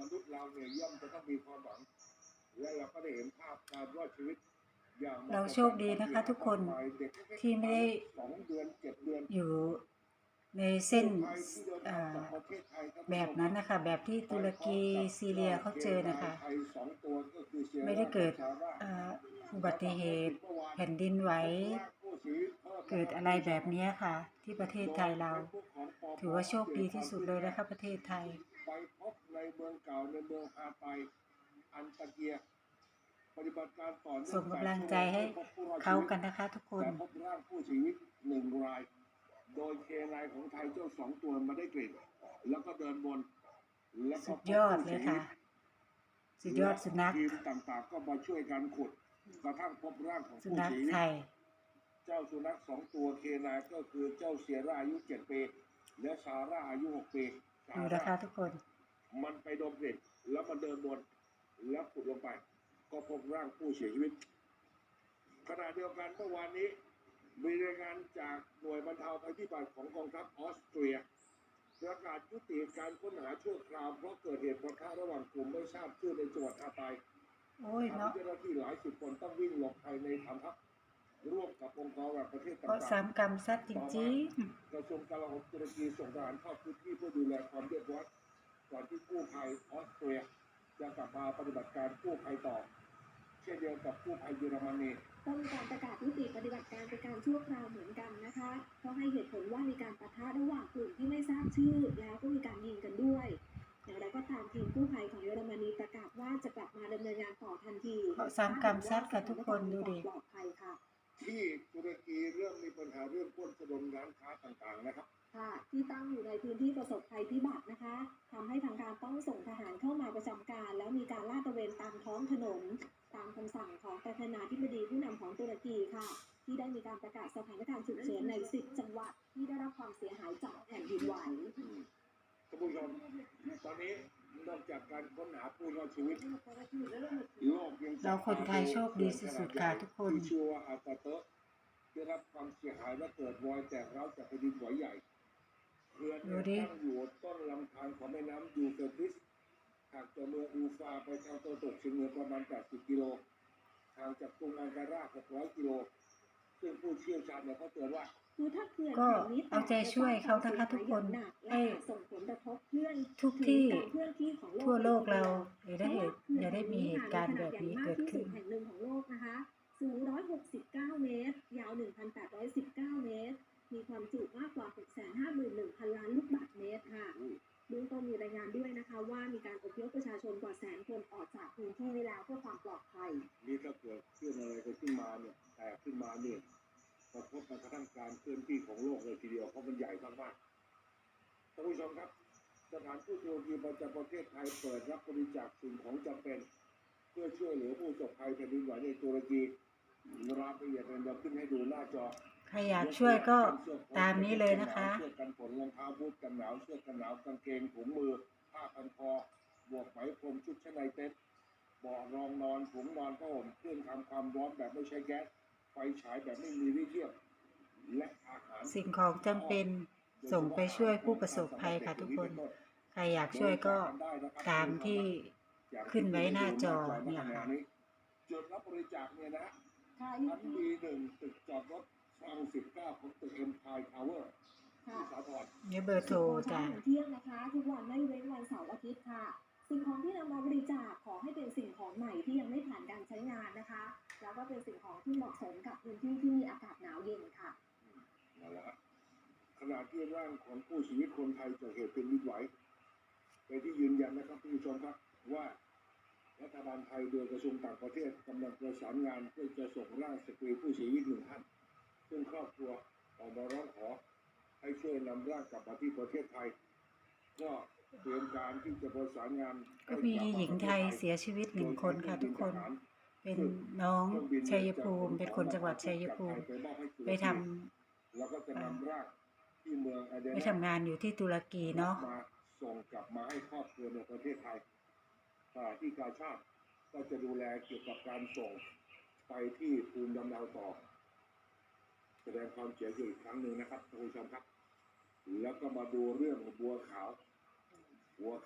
มนุษย์เราเนี่ยย่อมจะต้องมีความหวัง และเราก็ได้เห็นภาพการรอดชีวิตอย่างเราโชคดีนะคะทุกคนที่ไม่ได้สองเดือนเจ็ดเดือนอยู่ในเส้นแบบนั้นนะคะ แบบที่ตุรกีซีเรียเขาเจอนะคะ ไม่ได้เกิดอุบัติเหตุ แผ่นดินไหวเกิดอะไรแบบนี้ค่ะ ที่ประเทศไทยเรา ถือว่าโชคดีที่สุดเลยนะคะประเทศไทย ในเมืองเก่าในเมืองฮาไตอันตะเกียปฏิบัติการต่อเนื่องส่งกำลังใจให้เขากันนะคะทุกคนแต่พบร่างผู้เสียชีวิตหนึ่งราย โดยเคนายของไทยเจ้าสองตัวมาได้กลิ่นแล้วก็เดินบนแล้วก็สุดยอดเลยค่ะ สุดยอดสุนัขทีมต่างๆ ก็มาช่วยกันขุดกระทั่งพบร่างของสุผู้นัขเสียชีวิตไทยเจ้าสุนัขสองตัวเคนายก็คือเจ้าเซียร่าอายุเจ็ดปีและซาร่าอายุหกปีซาดูร่านะคะทุกคน มันไปดมกลิ่นแล้วมันเดินบนแล้วขุดลงไป ก็พบร่างผู้เสียชีวิต ขณะเดียวกันเมื่อวานนี้ มีรายงานจากหน่วยบรรเทาภัยพิบัติของกองทัพออสเตรียประกาศยุติการค้นหาชั่วคราวเพราะเกิดเหตุปะทะระหว่างกลุ่มไม่ทราบชื่อในจังหวัดฮาไตโอ้ยทำให้เนาะเจ้าหน้าที่หลายสิบคนต้องวิ่งหลบภัยในฐานทัพร่วมกับองค์กรระหว่างประเทศเพราะต่างสามกรรมซัดจริงๆกระทรวงกลาโหมตุรกีส่งทหารเข้าพื้นที่เพื่อดูแลความเรียบร้อย ก่อนที่กู้ภัยออสเตรียจะกลับมาปฏิบัติการกู้ภัยต่อ เช่นเดียวกับกู้ภัยเยอรมนีต้องมีการประกาศยุติปฏิบัติการเป็นการชั่วคราวเหมือนกันนะคะเพราะให้เหตุผลว่ามีการปะทะระหว่างกลุ่มที่ไม่ทราบชื่อ แล้วก็มีการยิงกันด้วยอย่างไรก็ตามทีมกู้ภัยของเยอรมนีประกาศว่าจะกลับมาดำเนินงานต่อทันทีๆเพราะสามกรรมซัดค่ะทุกคนดูดิปลอดภัยค่ะ ที่ตุรกีเริ่มมีปัญหาเรื่องปล้นสะดมร้านค้าต่างๆนะครับ ค่ะ ที่ตั้งอยู่ในพื้นที่ประสบภัยพิบัตินะคะทำให้ทางการต้องส่งทหารเข้ามาประจำการ แล้วมีการลาดตระเวนตามท้องถนน ตามคำสั่งของประธานาธิบดีผู้นำของตุรกีค่ะ ที่ได้มีการประกาศสถานการณ์ฉุกเฉินใน 10 จังหวัดที่ได้รับความเสียหายจากแผ่นดินไหวท่านผู้ชมตอนนี้นอกจากการค้นหาผู้รอดชีวิตโลกยังจับเราคนไทยโชคดีสุดๆค่ะทุกคนที่ชื่อว่าอาตาเตอะ ได้รับความเสียหายและเกิดรอยแตกร้าวจากแผ่นดินไหวใหญ่เขื่อนดูดิตั้งอยู่ต้นลำธารของแม่น้ำยูเฟรติสห่างจากเมืองอูฟาไปทางตะวันตกเฉียงเหนือประมาณ 80 กิโลห่างจากกรุงอังการา600 กิโล ซึ่งผู้เชี่ยวชาญเนี่ยเขาเตือนว่าคือถ้าเขื่อนก็แห่งนี้แตเอาใจช่วยเขานะคะทุกคนหนักและให้อาจส่งผลกระทบเคลื่อนทุกที่ถึงการเคลื่อนที่ของโลกทั่วโลกเราอย่าได้เหตุอย่าได้มีเหตุการณ์แบบนี้เกิดขึ้น สูง 169 เมตร ยาว 1,819 เมตร มีความจุมากกว่า 651,000 ล้านลูกบาศก์เมตรค่ะเบื้องต้นมีรายงานด้วยนะคะว่ามีการอพยพประชาชนกว่าแสนคนออกจากพื้นที่แล้วเพื่อความปลอดภัย นี่ถ้าเกิดขึ้นอะไรกันขึ้นมาเนี่ยแตกขึ้นมาเนี่ยกระทบกระทั่งการเคลื่อนที่ของโลกเลยทีเดียวเพราะมันใหญ่มากๆท่านผู้ชมครับ สถานทูตตุรกีประจำประเทศไทยเปิดรับบริจาคสิ่งของจำเป็น เพื่อช่วยเหลือผู้ประสบภัยแผ่นดินไหวในตุรกี รายละเอียดเนี่ยเราขึ้นให้ดูหน้าจอใครอยากช่วยก็ตามนี้เลยนะคะเสื้อกันฝนรองเท้าบูทกันหนาวเสื้อกันหนาวกางเกงถุงมือผ้าพันคอบวกไหมพรมชุดชั้นในเต็นท์เบาะรองนอนถุงนอนผ้าห่มเครื่องทำความร้อนแบบไม่ใช้แก๊สไฟฉายแบบไม่มีลิเทียมและอาหารสิ่งของจำเป็นส่งไปช่วยผู้ประสบภัยค่ะทุกคน ใครอยากช่วยก็ตามที่ขึ้นไว้หน้าจอเนี่ยค่ะจุดรับบริจาคเนี่ยนะ ค่ะชั้น B หนึ่งตึกจอดรถซองสิบเก้าของตึกเอ็มพายทาวเวอร์ที่สาทรนี่เบอร์โทร10โมงจ้ะเช้าถึงเที่ยงนะคะ ทุกวันไม่เว้นวันเสาร์อาทิตย์ค่ะ สิ่งของที่นำมาบริจาคขอให้เป็นสิ่งของใหม่ที่ยังไม่ผ่านการใช้งานนะคะ แล้วก็เป็นสิ่งของที่เหมาะสมกับพื้นที่ที่มีอากาศหนาวเย็นค่ะ นั่นแหละครับขณะที่ร่างของผู้ชีวิตคนไทยจากเหตุเป็นดินไหวเป็นที่ยืนยันนะครับท่านผู้ชมครับว่ารัฐบาลไท ยโดยกระทรวงต่างประเทศกำลังประสานงานเพื่อจะส่งร่างสตรีผู้เสียชีวิตหนึ่งท่านซึ่งครอบครัวออกมาร้องขอ ให้ช่วยนำร่างกลับมาที่ประเทศไทย ก็เตรียมการที่จะประสานงานก็มีหญิงไทยเสียชีวิตหนึ่งคนค่ะทุกคน เป็นน้องชัยภูมิ เป็นคนจังหวัดชัยภูมิ ไปทำแล้วก็จะนำร่างที่เมืองอาเดไปทำงานอยู่ที่ตุรกีเนาะมาส่งกลับมาให้ครอบครัวในประเทศไทยขณะที่กาชาติ ก็จะดูแลเกี่ยวกับการส่งไปที่ภูมิลำเนาต่อ แสดงความเสียใจอีกครั้งหนึ่งนะครับท่านผู้ชมครับ แล้วก็มาดูเรื่องบัวขาวบัวข